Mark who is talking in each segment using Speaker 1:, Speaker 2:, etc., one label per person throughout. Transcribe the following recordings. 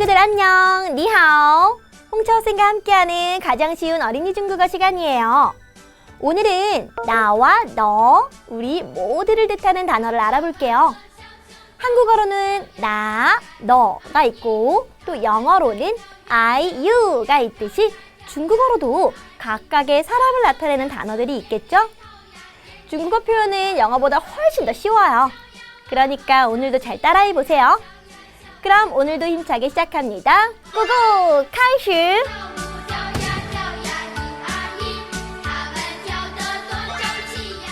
Speaker 1: 친구들 안녕, 니하오. 홍차오쌤과 함께하는 가장 쉬운 어린이 중국어 시간이에요. 오늘은 나와 너, 우리 모두를 뜻하는 단어를 알아볼게요. 한국어로는 나, 너가 있고 또 영어로는 I, you가 있듯이 중국어로도 각각의 사람을 나타내는 단어들이 있겠죠? 중국어 표현은 영어보다 훨씬 더 쉬워요. 그러니까 오늘도 잘 따라해 보세요. 그럼 오늘도 힘차게 시작합니다. 고고!
Speaker 2: 칼슘!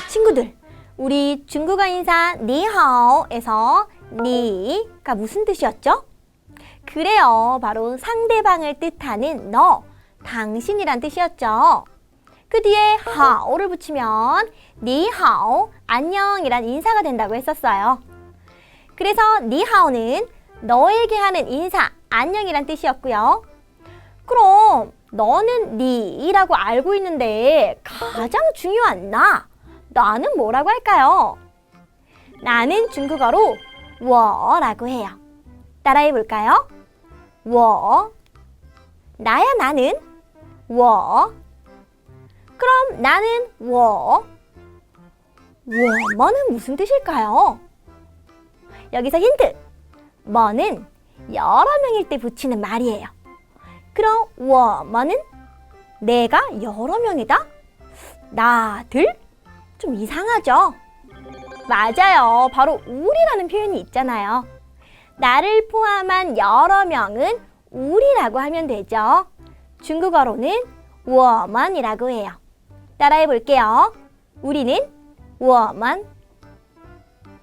Speaker 1: 친구들, 우리 중국어 인사 니하오에서 니가 무슨 뜻이었죠? 그래요. 바로 상대방을 뜻하는 너, 당신이란 뜻이었죠. 그 뒤에 하오를 붙이면 니하오, 안녕이란 인사가 된다고 했었어요. 그래서 니하오는 너에게 하는 인사, 안녕이란 뜻이었고요. 그럼 너는 니라고 알고 있는데 가장 중요한 나, 나는 뭐라고 할까요? 나는 중국어로 워라고 해요. 따라해 볼까요? 워. 나야 나는 워. 그럼 나는 워. 워머는 무슨 뜻일까요? 여기서 힌트. 머는 여러 명일 때 붙이는 말이에요. 그럼 워머는 내가 여러 명이다? 나들? 좀 이상하죠? 맞아요. 바로 우리라는 표현이 있잖아요. 나를 포함한 여러 명은 우리라고 하면 되죠. 중국어로는 워먼이라고 해요. 따라해 볼게요. 우리는 워먼,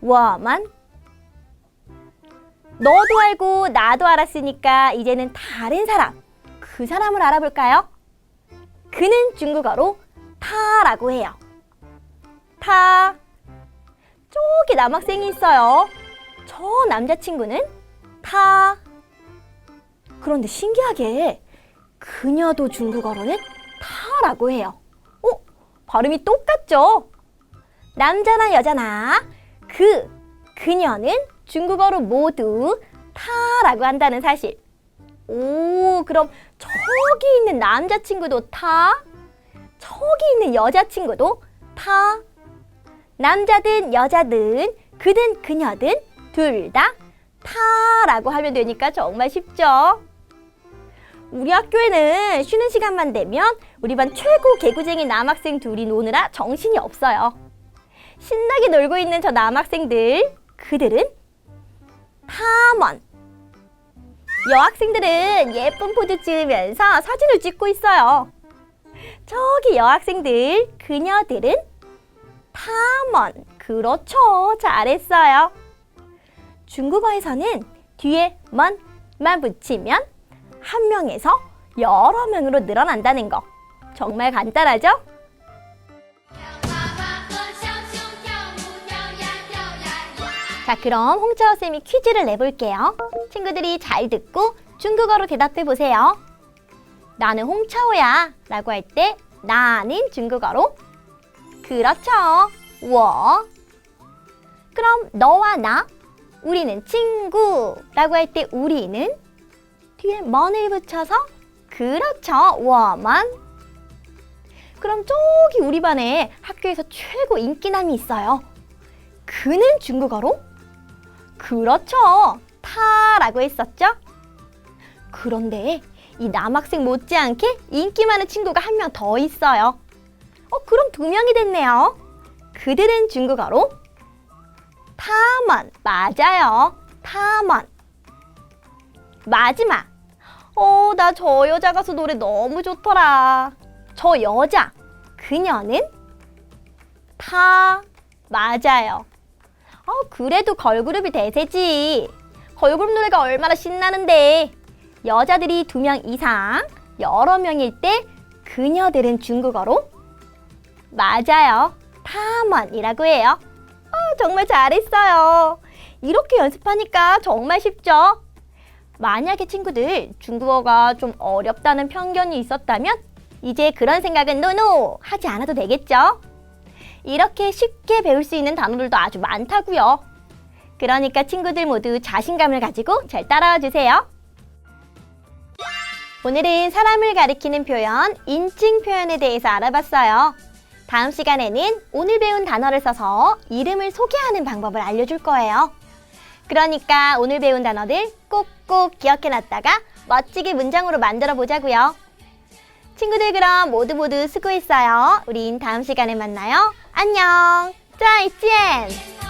Speaker 1: 워먼. 너도 알고 나도 알았으니까 이제는 다른 사람, 그 사람을 알아볼까요? 그는 중국어로 타라고 해요. 타. 저기 남학생이 있어요. 저 남자친구는 타. 그런데 신기하게 그녀도 중국어로는 타라고 해요. 어? 발음이 똑같죠? 남자나 여자나 그, 그녀는 중국어로 모두 타라고 한다는 사실. 오, 그럼 저기 있는 남자친구도 타? 저기 있는 여자친구도 타? 남자든 여자든 그든 그녀든 둘 다 타라고 하면 되니까 정말 쉽죠. 우리 학교에는 쉬는 시간만 되면 우리 반 최고 개구쟁이 남학생 둘이 노느라 정신이 없어요. 신나게 놀고 있는 저 남학생들, 그들은 탐원. 여학생들은 예쁜 포즈 찍으면서 사진을 찍고 있어요. 저기 여학생들, 그녀들은 탐원. 그렇죠. 잘했어요. 중국어에서는 뒤에 먼 만 붙이면 한 명에서 여러 명으로 늘어난다는 거. 정말 간단하죠? 자, 그럼 홍차호 쌤이 퀴즈를 내볼게요. 친구들이 잘 듣고 중국어로 대답해 보세요. 나는 홍차호야 라고 할 때 나는 중국어로 그렇죠. 워. 그럼 너와 나 우리는 친구라고 할 때 우리는 뒤에 먼을 붙여서 그렇죠. 워만 그럼 저기 우리 반에 학교에서 최고 인기남이 있어요. 그는 중국어로 그렇죠. 타라고 했었죠? 그런데 이 남학생 못지않게 인기 많은 친구가 한 명 더 있어요. 어, 그럼 두 명이 됐네요. 그들은 중국어로 타먼 맞아요. 타먼 마지막 어, 나 저 여자 가수 노래 너무 좋더라. 저 여자 그녀는 타 맞아요. 어, 그래도 걸그룹이 대세지. 걸그룹 노래가 얼마나 신나는데. 여자들이 두 명 이상, 여러 명일 때 그녀들은 중국어로 맞아요. 타먼이라고 해요. 어, 정말 잘했어요. 이렇게 연습하니까 정말 쉽죠? 만약에 친구들 중국어가 좀 어렵다는 편견이 있었다면 이제 그런 생각은 노노 하지 않아도 되겠죠? 이렇게 쉽게 배울 수 있는 단어들도 아주 많다고요. 그러니까 친구들 모두 자신감을 가지고 잘 따라와 주세요. 오늘은 사람을 가리키는 표현, 인칭 표현에 대해서 알아봤어요. 다음 시간에는 오늘 배운 단어를 써서 이름을 소개하는 방법을 알려줄 거예요. 그러니까 오늘 배운 단어들 꼭꼭 기억해 놨다가 멋지게 문장으로 만들어 보자고요. 친구들 그럼 모두 모두 수고했어요. 우린 다음 시간에 만나요. 안녕. 자, 이치엔.